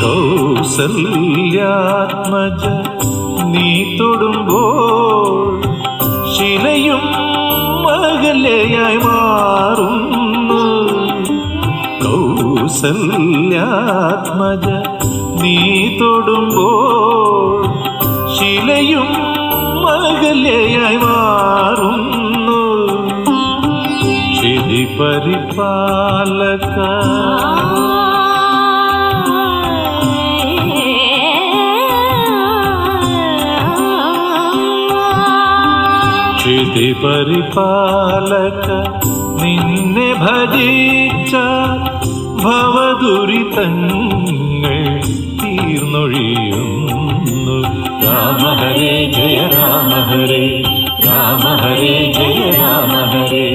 കൗസല്യാത്മജ നീ തൊടുമ്പോൾ ശിലയും മകലയായി മാറും കൗസല്യാത്മജ നീ തൊടുമ്പോൾ ശിലയും മകലയായി മാറുന്നു. ക്ഷിതി പരിപാലക ക്ഷിതി പരിപാലക നിന്നെ ഭജിച്ച ഭവദുരിതങ്ങൾ തീർന്നൊഴിയുന്നു. രാമ ഹരേ ജയ രാമ ഹരേ രാമ ഹരേ ജയ രാമ ഹരേ.